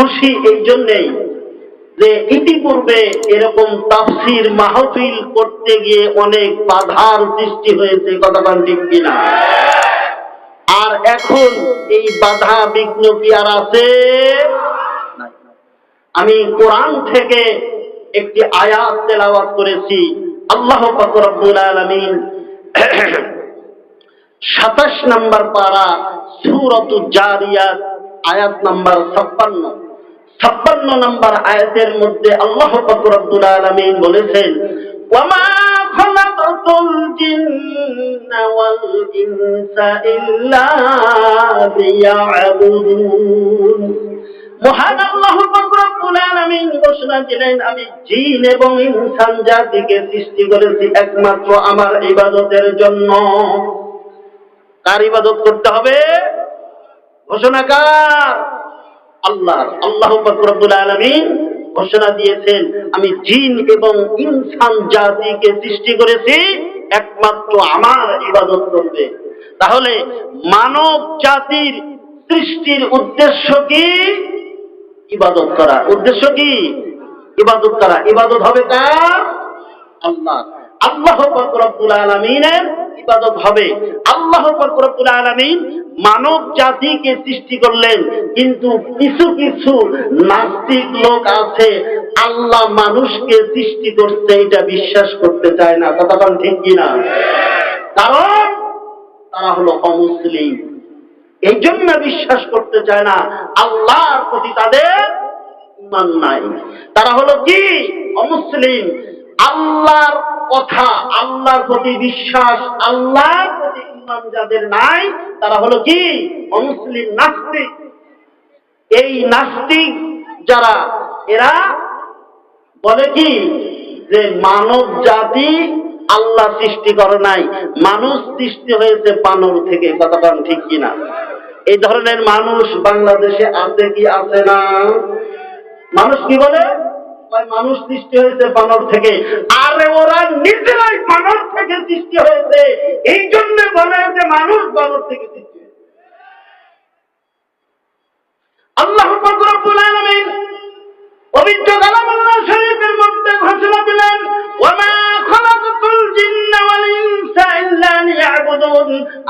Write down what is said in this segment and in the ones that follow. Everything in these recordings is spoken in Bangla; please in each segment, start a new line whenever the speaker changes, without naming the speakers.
খুশি এই জন্যেই যে ইতিপূর্বে এরকম তাফসির মাহফিল করতে গিয়ে অনেক বাধার সৃষ্টি হয়েছে কথাটা ঠিক কিনা? আর এখন এই বাধা বিঘ্ন কি আর আছে? আমি কোরআন থেকে একটি আয়াত তেলাওয়াত করেছি, আল্লাহ পাক রব্বুল আলামিন সাতাশ নম্বর পারা সুরত জারিয়াত, আয়াত নাম্বার ছাপ্পান্ন। ছাপ্পান্ন নম্বর আয়াতের মধ্যে আল্লাহ রব্বুল আলামিন বলেছেন ঘোষণা আমি জিন এবং ইনসান জাতিকে সৃষ্টি করেছি একমাত্র আমার ইবাদতের জন্য। কার ইবাদত করতে হবে? ঘোষণাকার। আল্লাহ আল্লাহ রব্বুল আলামিন ঘোষণা দিয়েছেন, আমি জিন এবং ইনসান জাতিকে সৃষ্টি করেছি, একমাত্র আমার ইবাদত করবে। তাহলে মানব জাতির সৃষ্টির উদ্দেশ্য কি? ইবাদত করা। উদ্দেশ্য কি? ইবাদত করা। ইবাদত হবে কার? আল্লাহ। আল্লাহ রব্বুল আলামিনের ইবাদত হবে। আল্লাহ রব্বুল আলামিন মানব জাতিকে সৃষ্টি করলেন, কিন্তু কিছু কিছু নাস্তিক লোক আছে, আল্লাহ মানুষকে সৃষ্টি করছে এটা বিশ্বাস করতে চায় না। কথা বল ঠিক কিনা? কারণ তারা হলো অমুসলিম। এই জন্য বিশ্বাস করতে চায় না। আল্লাহর প্রতি তাদের ইমান নাই। তারা হলো কি? অমুসলিম। আল্লাহর কথা, আল্লাহর প্রতি বিশ্বাস, আল্লাহর প্রতি ইমান যাদের নাই, তারা হলো কি? অমুসলিম নাস্তিক। এই নাস্তিক যারা, এরা বলে কি? যে মানব জাতি আল্লাহ সৃষ্টি করে নাই। মানুষ সৃষ্টি হয়েছে বানর থেকে কথাটা ঠিক কিনা? এই ধরনের মানুষ বাংলাদেশে আছে কি আছে না? মানুষ কি বলে? মানুষ সৃষ্টি হয়েছে বানর থেকে। আরে ওরা নিজেরাই বানর থেকে সৃষ্টি হয়েছে। এই জন্য বলে যে মানুষ বানর থেকে সৃষ্টি আল্লাহ পবিত্র শরীফের মধ্যে ঘোষণা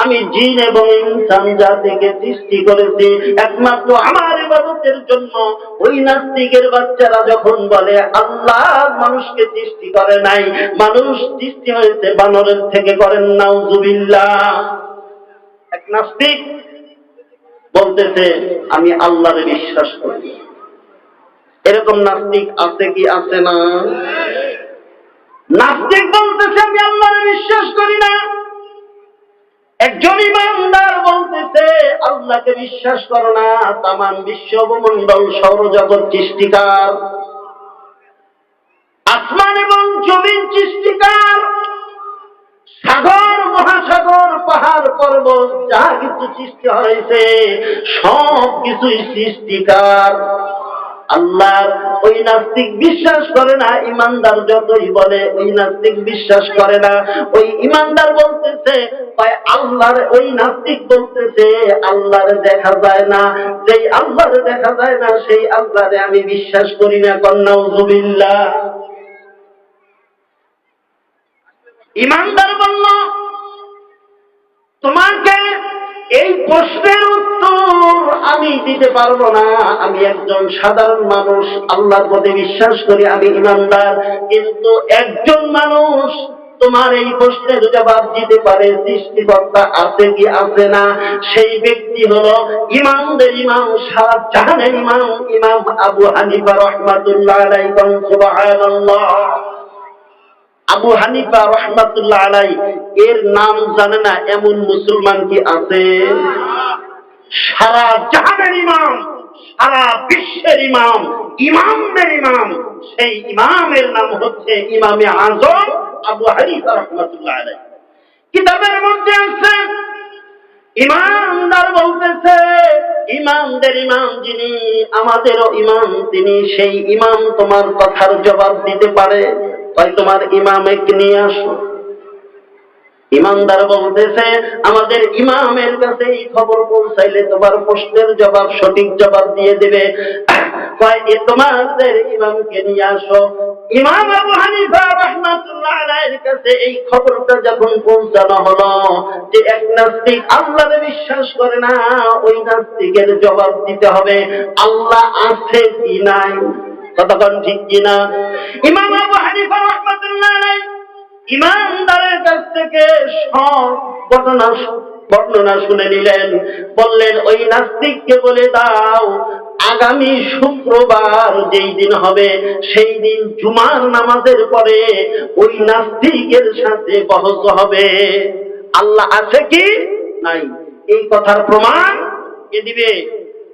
আমি জিন এবং ইনসান জাতিকে সৃষ্টি করেছি। একমাত্র আমার ইবাদতের জন্য ওই নাস্তিকের বাচ্চারা যখন বলে, আল্লাহ মানুষকে সৃষ্টি করে নাই, মানুষ সৃষ্টি হয়েছে বানরের থেকে করেন, নাউজুবিল্লাহ। এক নাস্তিক বলতেছে, আমি আল্লাহরে বিশ্বাস করি। এরকম নাস্তিক আছে কি আছে না? নাস্তিক বলতেছে, আমি আল্লাহরে বিশ্বাস করি না। একজন ইমানদার বলতেছে, আল্লাহকে বিশ্বাস করো না তামান বিশ্ব মন্ডল সৌরজগৎ সৃষ্টিকার। আসমান এবং জমিন সৃষ্টিকার। সাগর, মহাসাগর, পাহাড়, পর্বত, যা কিছু সৃষ্টি হয়েছে সব কিছুই সৃষ্টিকার। আল্লাহ ওই নাস্তিক বিশ্বাস করে না, ইমানদার যতই বলে, ওই নাস্তিক বিশ্বাস করে না। ওই ইমানদার বলতেছে আল্লাহর, ওই নাস্তিক বলতেছে, আল্লাহর দেখা যায় না। যেই আল্লাহর দেখা যায় না, সেই আল্লাহরে আমি বিশ্বাস করি না কন্যা ইমানদার বলল, তোমাকে এই প্রশ্নের উত্তর আমি দিতে পারব না। আমি একজন সাধারণ মানুষ, আল্লাহর প্রতি বিশ্বাস করি, আমি ইমানদার। কিন্তু একজন মানুষ তোমার এই প্রশ্নের জবাব দিতে পারে, সৃষ্টিকর্তা আছে কি আছে না? সেই ব্যক্তি হলো ইমামদের ইমাম, সারা জাহানের ইমাম ইমাম আবু হানিফা রহমাতুল্লাহ আলাইকুম সুবহানাল্লাহ। আবু হানিফা রহমাতুল্লাহ আলাই এর নাম জানে না, এমন মুসলমান কি আছে? সারা জাহানের ইমাম, সারা বিশ্বের ইমাম ইমামদের ইমাম, সেই ইমামের নাম হচ্ছে ইমামে আজম আবু হানিফা রহমাতুল্লাহ আলাই কিতাবের মধ্যে আছে ইমানদার বলতেছে, ইমামদের ইমাম যিনি, আমাদেরও ইমাম তিনি, সেই ইমাম তোমার কথার জবাব দিতে পারে। তাই তোমার ইমামকে নিয়ে আসো। ইমানদার বলতেছে, আমাদের ইমামের কাছে এই খবর পৌঁছাইলে তোমার প্রশ্নের জবাব, সঠিক জবাব দিয়ে দেবে। তোমাদের ইমামকে নিয়ে আসো। ইমাম আবু হানিফা কাছে এই খবরটা যখন পৌঁছানো হলো, যে এক নাস্তিক আল্লাহরে বিশ্বাস করে না, ওই নাস্তিকের জবাব দিতে হবে, আল্লাহ আছে কি নাই? কতক্ষণ ঠিক কিনা? ইমাম আবু হানিফা রহমাতুল্লাহ ইমানদারের কাছ থেকে সব ঘটনা বর্ণনা শুনে নিলেন। বললেন, ওই নাস্তিককে বলে দাও, আগামী শুক্রবার যেই দিন হবে, সেই দিন জুমার নামাজের পরে ওই নাস্তিকের সাথে বহস হবে। আল্লাহ আছে কি? নাই। এই কথার প্রমাণ কে দিবে?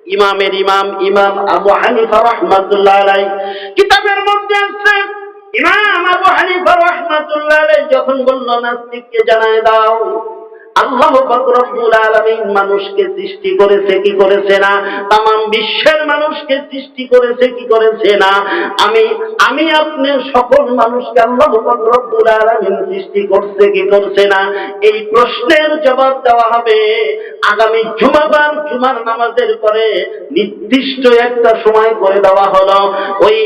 ইমামের ইমাম ইমাম আবু হানিফা রহমাতুল্লাহ আলাই কিতাবের মধ্যে আছে, ইমাম আবু হানিফা রহমাতুল্লাহ যখন বলল নাস্তিককে জানায় দাও। আল্লাহ রব্বুল আলামিন মানুষকে সৃষ্টি করেছে কি করেছে না? তামাম বিশ্বের মানুষকে সৃষ্টি করেছে কি করেছে না? আমি আমি সকল মানুষকে আল্লাহ সৃষ্টি করছে কি করছে না? এই প্রশ্নের জবাব দেওয়া হবে আগামী জুমাবার, জুমার নামাজের পরে নির্দিষ্ট একটা সময় করে দেওয়া হলো। ওই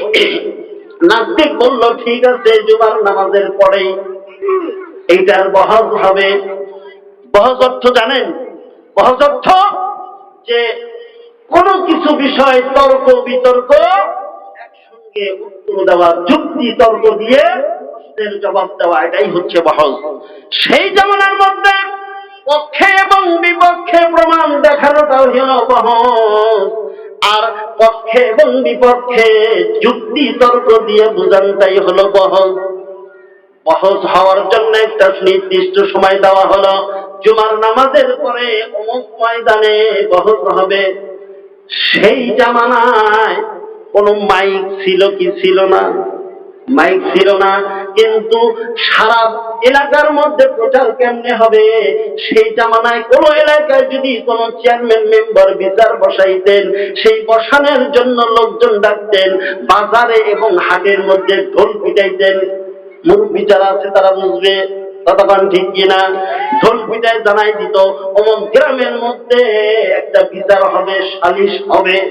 নাস্তিক বলল, ঠিক আছে, জুমার নামাজের পরেই এইটার বহজ হবে। বহজ অর্থ জানেন? বহজ অর্থ যে কোন কিছু বিষয় তর্ক, বিতর্ক একসঙ্গে উত্তর দেওয়া যুক্তি, তর্ক দিয়ে প্রশ্নের জবাব দেওয়া, এটাই হচ্ছে বহজ। সেই জমানার মধ্যে পক্ষে এবং বিপক্ষে প্রমাণ দেখানোটাও হল বহজ। আর পক্ষে এবং বিপক্ষে যুক্তি, তর্ক দিয়ে বোঝানটাই হলো বহজ। বহজ হওয়ার জন্য একটা নির্দিষ্ট সময় দেওয়া হলো। জুমার নামাজের পরে অমুক ময়দানে বহজ হবে। সেই জামানায় কোনো মাইক ছিল কি ছিল না? মাইক ছিল না। কিন্তু সারা এলাকার মধ্যে প্রচার কেমনে হবে? সেই জামানায় কোন এলাকায় যদি কোনো চেয়ারম্যান, মেম্বার বিচার বসাইতেন, সেই বসানোর জন্য লোকজন ডাকতেন, বাজারে এবং হাটের মধ্যে ঢোল পিটাইতেন। মুরব্বী যারা আছে, তারা বুঝবে ততক্ষণ ঠিক কিনা। ঢোল পিটায় জানাই দিত, অমন গ্রামের মধ্যে একটা বিচার হবে, সালিশ হবে।